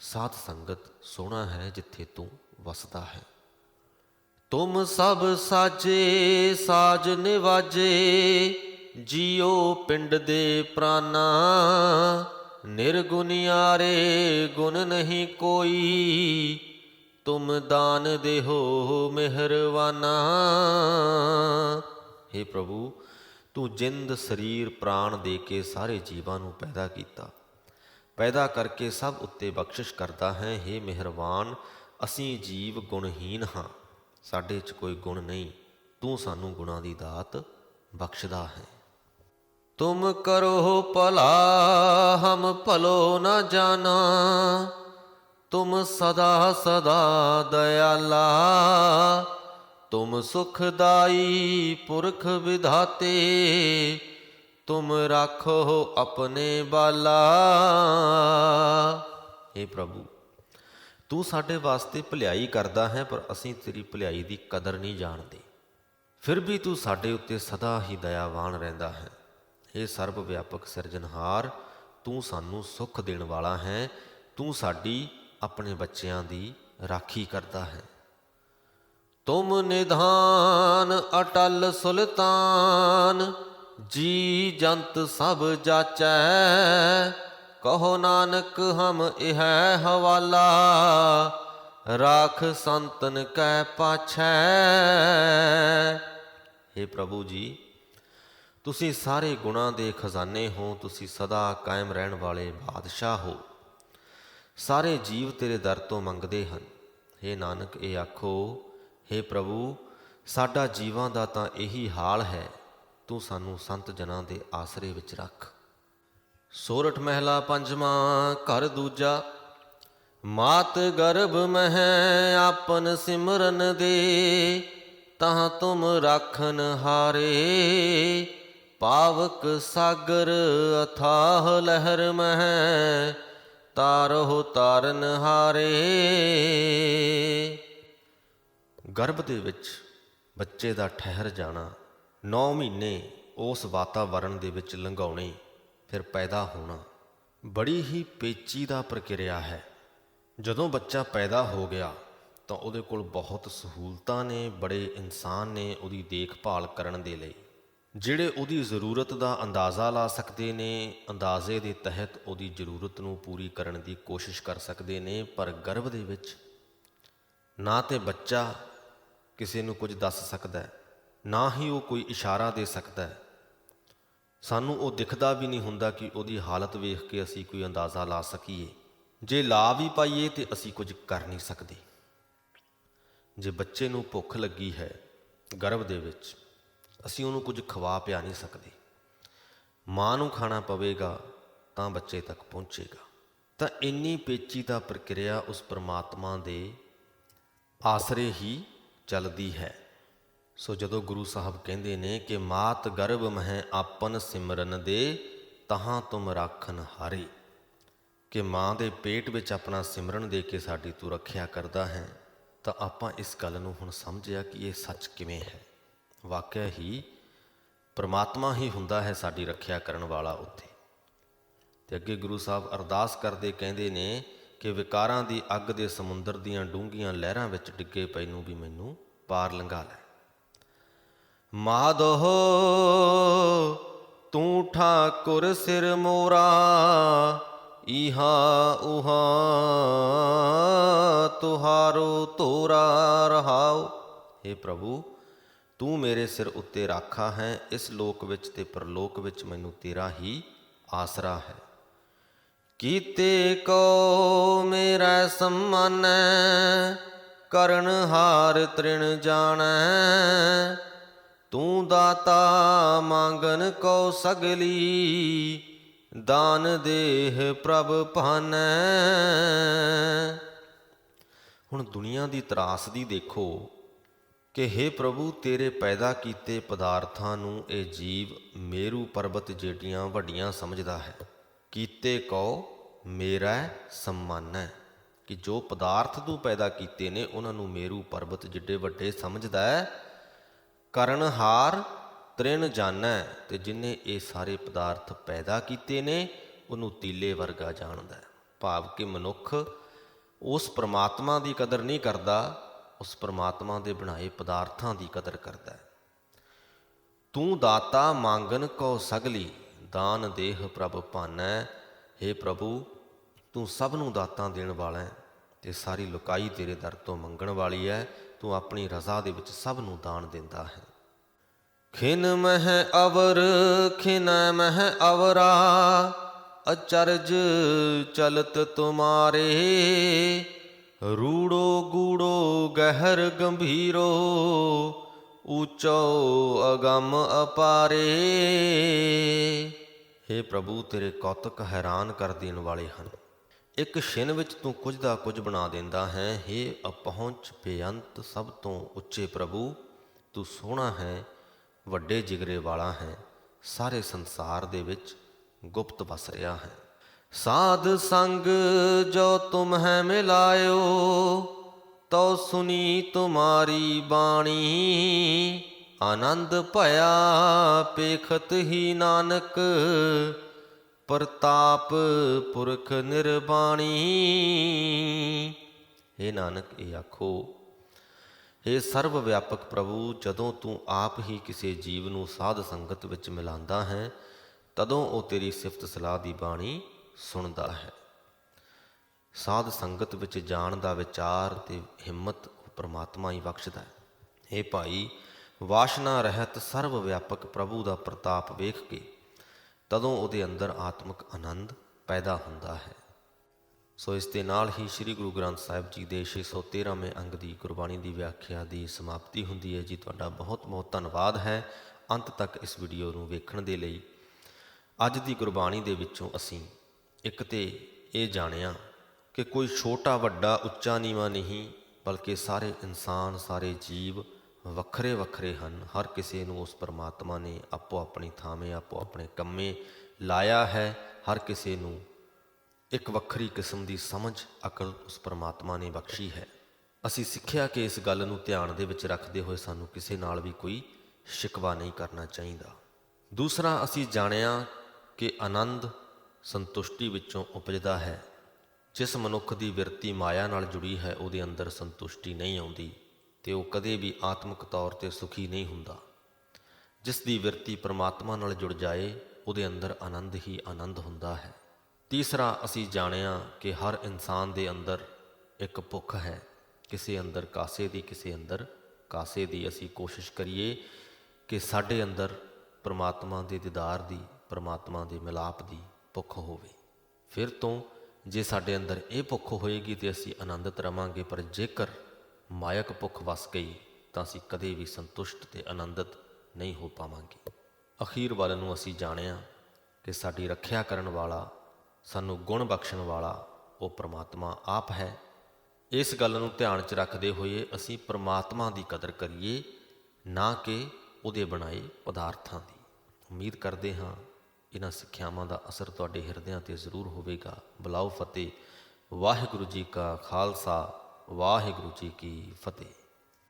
ਸਾਧ ਸੰਗਤ ਸੋਹਣਾ ਹੈ ਜਿੱਥੇ ਤੂੰ ਵਸਦਾ ਹੈ। ਤੁਮ ਸਭ ਸਾਜੇ, ਸਾਜ ਨਿਵਾਜੇ ਜੀਉ ਪਿੰਡ ਦੇ ਪ੍ਰਾਨਾ। ਨਿਰਗੁਨਿਆਰੇ ਗੁਣ ਨਹੀਂ ਕੋਈ, ਤੁਮ ਦਾਨ ਦੇਹੋ ਮਿਹਰਵਾਨਾ हे ਪ੍ਰਭੂ, ਤੂੰ ਜਿੰਦ ਸਰੀਰ ਪ੍ਰਾਣ ਦੇ ਕੇ ਸਾਰੇ ਜੀਵਾਂ ਨੂੰ ਪੈਦਾ ਕੀਤਾ। ਪੈਦਾ ਕਰਕੇ ਸਭ ਉੱਤੇ ਬਖਸ਼ਿਸ਼ ਕਰਦਾ ਹੈ हे ਮਿਹਰਬਾਨ, ਅਸੀਂ ਜੀਵ ਗੁਣਹੀਨ ਹਾਂ। ਸਾਡੇ 'ਚ ਕੋਈ ਗੁਣ ਨਹੀਂ, ਤੂੰ ਸਾਨੂੰ ਗੁਣਾਂ ਦੀ ਦਾਤ ਬਖਸ਼ਦਾ ਹੈ। ਤੁਮ ਕਰੋ ਭਲਾ, ਹਮ ਭਲੋ ਨ ਜਾਣਾ। ਤੁਮ ਸਦਾ ਸਦਾ ਦਇਆਲਾ, ਤੁਮ ਸੁਖਦਾਈ ਪੁਰਖ ਵਿਧਾਤੇ। ਤੁਮ ਰੱਖੋ ਆਪਣੇ ਬਾਲਾ। हे ਪ੍ਰਭੂ, ਤੂੰ ਸਾਡੇ ਵਾਸਤੇ ਭਲਾਈ ਕਰਦਾ ਹੈ, ਪਰ ਅਸੀਂ ਤੇਰੀ ਭਲਾਈ ਦੀ ਕਦਰ ਨਹੀਂ ਜਾਣਦੇ। ਫਿਰ ਵੀ ਤੂੰ ਸਾਡੇ ਉੱਤੇ ਸਦਾ ਹੀ ਦਇਆਵਾਨ ਰਹਿੰਦਾ ਹੈ। ਇਹ ਸਰਬ ਵਿਆਪਕ ਸਿਰਜਣਹਾਰ, ਤੂੰ ਸਾਨੂੰ ਸੁੱਖ ਦੇਣ ਵਾਲਾ ਹੈ, ਤੂੰ ਸਾਡੀ ਆਪਣੇ ਬੱਚਿਆਂ ਦੀ ਰਾਖੀ ਕਰਦਾ ਹੈ। ਤੁਮ ਨਿਧਾਨ ਅਟਲ ਸੁਲਤਾਨ, ਜੀ ਜੰਤ ਸਭ ਜਾਚੈ, ਕਹੋ ਨਾਨਕ ਹਮ ਇਹ ਹਵਾਲਾ, ਰਾਖ ਸੰਤਨ ਕੈ ਪਾਛੈ। हे ਪ੍ਰਭੂ ਜੀ ਤੁਸੀਂ ਸਾਰੇ ਗੁਣਾਂ ਦੇ ਖਜ਼ਾਨੇ ਹੋ, ਤੁਸੀਂ ਸਦਾ ਕਾਇਮ ਰਹਿਣ ਵਾਲੇ ਬਾਦਸ਼ਾਹ ਹੋ। ਸਾਰੇ ਜੀਵ ਤੇਰੇ ਦਰ ਤੋਂ ਮੰਗਦੇ ਹਨ। हे ਨਾਨਕ, ਇਹ ਆਖੋ हे ਪ੍ਰਭੂ, ਸਾਡਾ ਜੀਵਾਂ ਦਾ ਤਾਂ ਇਹੀ ਹਾਲ ਹੈ। ਤੂੰ ਸਾਨੂੰ ਸੰਤ ਜਨਾਂ ਦੇ ਆਸਰੇ ਵਿੱਚ ਰੱਖ। ਸੋਰਠ ਮਹਿਲਾ ਪੰਜਵਾਂ, ਘਰ ਦੂਜਾ। ਮਾਤ ਗਰਭ ਮਹਿ ਆਪਨ ਸਿਮਰਨ ਦੇ, ਤਾਂ ਤੁਮ ਰਾਖਨ ਹਾਰੇ। ਪਾਵਕ ਸਾਗਰ ਅਥਾਹ ਲਹਿਰ ਮਹਿ ਤਾਰੋ ਤਾਰਨ ਹਾਰੇ। ਗਰਭ ਦੇ ਵਿੱਚ ਬੱਚੇ ਦਾ ਠਹਿਰ ਜਾਣਾ 9 ਮਹੀਨੇ ਉਸ ਵਾਤਾਵਰਣ ਦੇ ਵਿੱਚ ਲੰਘਾਉਣੇ, ਫਿਰ ਪੈਦਾ ਹੋਣਾ, ਬੜੀ ਹੀ ਪੇਚੀਦਾ ਪ੍ਰਕਿਰਿਆ ਹੈ। ਜਦੋਂ ਬੱਚਾ ਪੈਦਾ ਹੋ ਗਿਆ, ਤਾਂ ਉਹਦੇ ਕੋਲ ਬਹੁਤ ਸਹੂਲਤਾਂ ਨੇ, ਬੜੇ ਇਨਸਾਨ ਨੇ ਉਹਦੀ ਦੇਖਭਾਲ ਕਰਨ ਦੇ ਲਈ। ਜਿਹੜੇ ਉਹਦੀ ਜ਼ਰੂਰਤ ਦਾ ਅੰਦਾਜ਼ਾ ਲਾ ਸਕਦੇ ਨੇ, ਅੰਦਾਜ਼ੇ ਦੇ ਤਹਿਤ ਉਹਦੀ ਜ਼ਰੂਰਤ ਨੂੰ ਪੂਰੀ ਕਰਨ ਦੀ ਕੋਸ਼ਿਸ਼ ਕਰ ਸਕਦੇ ਨੇ, ਪਰ ਗਰਭ ਦੇ ਵਿੱਚ ਨਾ ਤੇ ਬੱਚਾ ਕਿਸੇ ਨੂੰ ਕੁਝ ਦੱਸ ਸਕਦਾ ਹੈ, ਨਾ ਹੀ ਉਹ ਕੋਈ ਇਸ਼ਾਰਾ ਦੇ ਸਕਦਾ ਹੈ। ਸਾਨੂੰ ਉਹ ਦਿਖਦਾ ਵੀ ਨਹੀਂ ਹੁੰਦਾ ਕਿ ਉਹਦੀ ਹਾਲਤ ਵੇਖ ਕੇ ਅਸੀਂ ਕੋਈ ਅੰਦਾਜ਼ਾ ਲਾ ਸਕੀਏ। ਜੇ ਲਾ ਵੀ ਪਾਈਏ ਤੇ ਅਸੀਂ ਕੁਝ ਕਰ ਨਹੀਂ ਸਕਦੇ। ਜੇ ਬੱਚੇ ਨੂੰ ਭੁੱਖ ਲੱਗੀ ਹੈ ਗਰਭ ਦੇ ਵਿੱਚ ਅਸੀਂ ਉਹਨੂੰ ਕੁਝ ਖਵਾ ਪਿਆ ਨਹੀਂ ਸਕਦੇ। ਮਾਂ ਨੂੰ ਖਾਣਾ ਪਵੇਗਾ ਤਾਂ ਬੱਚੇ ਤੱਕ ਪਹੁੰਚੇਗਾ। ਤਾਂ ਇੰਨੀ ਪੇਚੀਦਾ ਪ੍ਰਕਿਰਿਆ ਉਸ ਪਰਮਾਤਮਾ ਦੇ ਆਸਰੇ ਹੀ ਚੱਲਦੀ ਹੈ। ਸੋ ਜਦੋਂ ਗੁਰੂ ਸਾਹਿਬ ਕਹਿੰਦੇ ਨੇ ਕਿ ਮਾਤ ਗਰਭ ਮਹਿ ਆਪਨ ਸਿਮਰਨ ਦੇ, ਤਹਾਂ ਤੁਮ ਰਾਖਨ ਹਾਰੇ। ਕਿ ਮਾਂ ਦੇ ਪੇਟ ਵਿੱਚ ਆਪਣਾ ਸਿਮਰਨ ਦੇ ਕੇ ਸਾਡੀ ਤੂੰ ਰੱਖਿਆ ਕਰਦਾ ਹੈ, ਤਾਂ ਆਪਾਂ ਇਸ ਗੱਲ ਨੂੰ ਹੁਣ ਸਮਝਿਆ ਕਿ ਇਹ ਸੱਚ ਕਿਵੇਂ ਹੈ। ਵਾਕਿਆ ਹੀ ਪ੍ਰਮਾਤਮਾ ਹੀ ਹੁੰਦਾ ਹੈ ਸਾਡੀ ਰੱਖਿਆ ਕਰਨ ਵਾਲਾ ਉੱਥੇ। ਤੇ ਅੱਗੇ ਗੁਰੂ ਸਾਹਿਬ ਅਰਦਾਸ ਕਰਦੇ ਕਹਿੰਦੇ ਨੇ ਕਿ ਵਿਕਾਰਾਂ ਦੀ ਅੱਗ ਦੇ ਸਮੁੰਦਰ ਦੀਆਂ ਡੂੰਘੀਆਂ ਲਹਿਰਾਂ ਵਿੱਚ ਡਿੱਗੇ ਪੈ ਨੂੰ ਵੀ ਮੈਨੂੰ ਪਾਰ ਲੰਘਾ ਲੈ। ਮਾਧੋ, ਤੂੰ ਠਾਕੁਰ ਸਿਰ ਮੋਰਾ ਇਹਾ ਉਹਾ ਤੁਹਾਰੋ ਤੋਰਾ ਰਹਾਓ। हे ਪ੍ਰਭੂ ਤੂੰ ਮੇਰੇ ਸਿਰ ਉੱਤੇ ਰਾਖਾ ਹੈ, ਇਸ ਲੋਕ ਵਿੱਚ ਤੇ ਪਰਲੋਕ ਵਿੱਚ ਮੈਨੂੰ ਤੇਰਾ ਹੀ ਆਸਰਾ ਹੈ। ਕੀਤੇ ਕੋ ਮੇਰਾ ਸਮਾਨ, ਕਰਨ ਹਾਰ ਤ੍ਰਿਣ ਜਾਣੈ, ਤੂੰ ਦਾਤਾ ਮੰਗਨ ਕੋ ਸਗਲੀ, ਦਾਨ ਦੇਹ ਪ੍ਰਭ ਭਾਨੈ। ਹੁਣ ਦੁਨੀਆ ਦੀ ਤਰਾਸਦੀ ਦੇਖੋ ਕਿ हे ਪ੍ਰਭੂ, ਤੇਰੇ ਪੈਦਾ ਕੀਤੇ ਪਦਾਰਥਾਂ ਨੂੰ ਇਹ ਜੀਵ ਮੇਰੂ ਪਰਬਤ ਜਿਹੜੀਆਂ ਵੱਡੀਆਂ ਸਮਝਦਾ ਹੈ। ਕੀਤੇ ਕਉ, ਮੇਰਾ ਸੰਮਾਨੈ। ਕਿ ਜੋ ਪਦਾਰਥ ਤੂੰ ਪੈਦਾ ਕੀਤੇ ਨੇ, ਉਹਨਾਂ ਨੂੰ ਮੇਰੂ ਪਰਬਤ ਜਿੱਡੇ ਵੱਡੇ ਸਮਝਦਾ ਹੈ। ਕਰਨਹਾਰ ਤ੍ਰਿਣ ਜਾਣੈ ਤੇ ਜਿਨੇ ਇਹ ਸਾਰੇ ਪਦਾਰਥ ਪੈਦਾ ਕੀਤੇ ਨੇ, ਉਹਨੂੰ ਤੀਲੇ ਵਰਗਾ ਜਾਣਦਾ ਹੈ। ਭਾਵ ਕਿ ਮਨੁੱਖ ਉਸ ਪ੍ਰਮਾਤਮਾ ਦੀ ਕਦਰ ਨਹੀਂ ਕਰਦਾ ਉਸ ਪਰਮਾਤਮਾ ਦੇ ਬਣਾਏ ਪਦਾਰਥਾਂ ਦੀ ਕਦਰ ਕਰਦਾ ਹੈ। ਤੂੰ ਦਾਤਾ ਮੰਗਨ ਕੋ ਸਗਲੀ, ਦਾਨ ਦੇਹ ਪ੍ਰਭ ਭਾਨੈ। हे ਪ੍ਰਭੂ, ਤੂੰ ਸਭ ਨੂੰ ਦਾਤਾਂ ਦੇਣ ਵਾਲਾ ਹੈ ਤੇ ਸਾਰੀ ਲੁਕਾਈ ਤੇਰੇ ਦਰ ਤੋਂ ਮੰਗਣ ਵਾਲੀ ਹੈ। ਤੂੰ ਆਪਣੀ ਰਜ਼ਾ ਦੇ ਵਿੱਚ ਸਭ ਨੂੰ ਦਾਨ ਦਿੰਦਾ ਹੈ। ਖਿਨ ਮਹਿ ਅਵਰ, ਖਿਨ ਮਹਿ ਅਵਰਾ, ਅਚਰਜ ਚਲਤ ਤੁਮਾਰੇ। ਰੂੜੋ ਗੂੜੋ ਗਹਿਰ ਗੰਭੀਰੋ ਉਚੋ ਅਗੰਮ ਅਪਾਰੇ। हे ਪ੍ਰਭੂ, ਤੇਰੇ ਕੌਤਕ ਹੈਰਾਨ ਕਰ ਦੇਣ ਵਾਲੇ ਹਨ। ਇੱਕ ਛਿਨ ਵਿੱਚ ਤੂੰ ਕੁਝ ਦਾ ਕੁਝ ਬਣਾ ਦਿੰਦਾ ਹੈ। हे ਅਪਹੁੰਚ ਬੇਅੰਤ ਸਭ ਤੋਂ ਉੱਚੇ ਪ੍ਰਭੂ, ਤੂੰ ਸੋਹਣਾ ਹੈ, ਵੱਡੇ ਜਿਗਰੇ ਵਾਲਾ ਹੈ। ਸਾਰੇ ਸੰਸਾਰ ਦੇ ਵਿੱਚ ਗੁਪਤ ਵਸ ਰਿਹਾ ਹੈ। ਸਾਧ ਸੰਗ ਜੋ ਤੁਮ ਹੈ ਮਿਲਾਇਓ ਤੋ ਸੁਨੀ ਤੁਮਾਰੀ ਬਾਣੀ। ਆਨੰਦ ਭਇਆ ਪੇਖਤ ਹੀ ਨਾਨਕ, ਪ੍ਰਤਾਪ ਪੁਰਖ ਨਿਰਬਾਣੀ। हे ਨਾਨਕ, ਇਹ ਆਖੋ हे ਸਰਵ ਵਿਆਪਕ ਪ੍ਰਭੂ, ਜਦੋਂ ਤੂੰ ਆਪ ਹੀ ਕਿਸੇ ਜੀਵ ਨੂੰ ਸਾਧ ਸੰਗਤ ਵਿੱਚ ਮਿਲਾਉਂਦਾ ਹੈ, ਤਦੋਂ ਉਹ ਤੇਰੀ ਸਿਫਤ ਸਲਾਹ ਦੀ ਬਾਣੀ ਸੁਣਦਾ ਹੈ। ਸਾਧ ਸੰਗਤ ਵਿੱਚ ਜਾਣ ਦਾ ਵਿਚਾਰ ਤੇ ਹਿੰਮਤ ਉਹ ਪ੍ਰਮਾਤਮਾ ਹੀ ਬਖਸ਼ਦਾ ਹੈ। हे ਭਾਈ ਵਾਸ਼ਨਾ ਰਹਿਤ ਸਰਵ ਵਿਆਪਕ ਪ੍ਰਭੂ ਦਾ ਪ੍ਰਤਾਪ ਵੇਖ ਕੇ ਤਦੋਂ ਉਹਦੇ ਅੰਦਰ ਆਤਮਿਕ ਆਨੰਦ ਪੈਦਾ ਹੁੰਦਾ ਹੈ। ਸੋ ਇਸ ਦੇ ਨਾਲ ਹੀ ਸ੍ਰੀ ਗੁਰੂ ਗ੍ਰੰਥ ਸਾਹਿਬ ਜੀ ਦੇ 613ਵੇਂ ਅੰਗ ਦੀ ਗੁਰਬਾਣੀ ਦੀ ਵਿਆਖਿਆ ਦੀ ਸਮਾਪਤੀ ਹੁੰਦੀ ਹੈ ਜੀ। ਤੁਹਾਡਾ ਬਹੁਤ ਬਹੁਤ ਧੰਨਵਾਦ ਹੈ ਅੰਤ ਤੱਕ ਇਸ ਵੀਡੀਓ ਨੂੰ ਵੇਖਣ ਦੇ ਲਈ। ਅੱਜ ਦੀ ਗੁਰਬਾਣੀ ਦੇ ਵਿੱਚੋਂ ਅਸੀਂ ਇੱਕ ਤੇ ਇਹ ਜਾਣਿਆ ਕਿ ਕੋਈ ਛੋਟਾ ਵੱਡਾ ਉੱਚਾ ਨੀਵਾਂ ਨਹੀਂ, ਬਲਕਿ ਸਾਰੇ ਇਨਸਾਨ, ਸਾਰੇ ਜੀਵ ਵੱਖਰੇ ਵੱਖਰੇ ਹਨ। ਹਰ ਕਿਸੇ ਨੂੰ ਉਸ ਪਰਮਾਤਮਾ ਨੇ ਆਪੋ ਆਪਣੀ ਥਾਵੇਂ, ਆਪੋ ਆਪਣੇ ਕੰਮੇ ਲਾਇਆ ਹੈ। ਹਰ ਕਿਸੇ ਨੂੰ ਇੱਕ ਵੱਖਰੀ ਕਿਸਮ ਦੀ ਸਮਝ, ਅਕਲ ਉਸ ਪਰਮਾਤਮਾ ਨੇ ਬਖਸ਼ੀ ਹੈ। ਅਸੀਂ ਸਿੱਖਿਆ ਕਿ ਇਸ ਗੱਲ ਨੂੰ ਧਿਆਨ ਦੇ ਵਿੱਚ ਰੱਖਦੇ ਹੋਏ ਸਾਨੂੰ ਕਿਸੇ ਨਾਲ ਵੀ ਕੋਈ ਸ਼ਿਕਵਾ ਨਹੀਂ ਕਰਨਾ ਚਾਹੀਦਾ। ਦੂਸਰਾ, ਅਸੀਂ ਜਾਣਿਆ ਕਿ ਆਨੰਦ ਸੰਤੁਸ਼ਟੀ ਵਿੱਚੋਂ ਉਪਜਦਾ ਹੈ। ਜਿਸ ਮਨੁੱਖ ਦੀ ਵਿਰਤੀ ਮਾਇਆ ਨਾਲ ਜੁੜੀ ਹੈ, ਉਹਦੇ ਅੰਦਰ ਸੰਤੁਸ਼ਟੀ ਨਹੀਂ ਆਉਂਦੀ ਤੇ ਉਹ ਕਦੇ ਵੀ ਆਤਮਿਕ ਤੌਰ ਤੇ ਸੁਖੀ ਨਹੀਂ ਹੁੰਦਾ। ਜਿਸ ਦੀ ਵਿਰਤੀ ਪਰਮਾਤਮਾ ਨਾਲ ਜੁੜ ਜਾਏ, ਉਹਦੇ ਅੰਦਰ ਆਨੰਦ ਹੀ ਆਨੰਦ ਹੁੰਦਾ ਹੈ। ਤੀਸਰਾ, ਅਸੀਂ ਜਾਣਿਆ ਕਿ ਹਰ ਇਨਸਾਨ ਦੇ ਅੰਦਰ ਇੱਕ ਭੁੱਖ ਹੈ। ਕਿਸੇ ਅੰਦਰ ਕਾਸੇ ਦੀ, ਕਿਸੇ ਅੰਦਰ ਕਾਸੇ ਦੀ। ਅਸੀਂ ਕੋਸ਼ਿਸ਼ ਕਰੀਏ ਕਿ ਸਾਡੇ ਅੰਦਰ ਪਰਮਾਤਮਾ ਦੇ ਦੀਦਾਰ ਦੀ, ਪਰਮਾਤਮਾ ਦੇ ਮਿਲਾਪ ਦੀ ਭੁੱਖ ਹੋਵੇ। ਫਿਰ ਤੋਂ ਜੇ ਸਾਡੇ ਅੰਦਰ ਇਹ ਭੁੱਖ ਹੋਏਗੀ ਤੇ ਅਸੀਂ ਆਨੰਦਿਤ ਰਵਾਂਗੇ, ਪਰ ਜੇਕਰ ਮਾਇਕ ਭੁੱਖ ਵਸ ਗਈ, ਤਾਂ ਅਸੀਂ ਕਦੇ ਵੀ ਸੰਤੁਸ਼ਟ ਤੇ ਆਨੰਦਿਤ ਨਹੀਂ ਹੋ ਪਾਵਾਂਗੇ। ਅਖੀਰ ਵੱਲ ਨੂੰ ਅਸੀਂ ਜਾਣਿਆ ਕਿ ਸਾਡੀ ਰੱਖਿਆ ਕਰਨ ਵਾਲਾ, ਸਾਨੂੰ ਗੁਣ ਬਖਸ਼ਣ ਵਾਲਾ ਉਹ ਪ੍ਰਮਾਤਮਾ ਆਪ ਹੈ। ਇਸ ਗੱਲ ਨੂੰ ਧਿਆਨ 'ਚ ਰੱਖਦੇ ਹੋਏ ਅਸੀਂ ਪ੍ਰਮਾਤਮਾ ਦੀ ਕਦਰ ਕਰੀਏ, ਨਾ ਕਿ ਉਹਦੇ ਬਣਾਏ ਪਦਾਰਥਾਂ ਦੀ। ਉਮੀਦ ਕਰਦੇ ਹਾਂ ਇਹਨਾਂ ਸਿੱਖਿਆਵਾਂ ਦਾ ਅਸਰ ਤੁਹਾਡੇ ਹਿਰਦਿਆਂ ਤੇ ਜ਼ਰੂਰ ਹੋਵੇਗਾ। ਬਲਾਉ ਫਤਿਹ। ਵਾਹਿਗੁਰੂ ਜੀ ਕਾ ਖਾਲਸਾ, ਵਾਹਿਗੁਰੂ ਜੀ ਕੀ ਫਤਿਹ।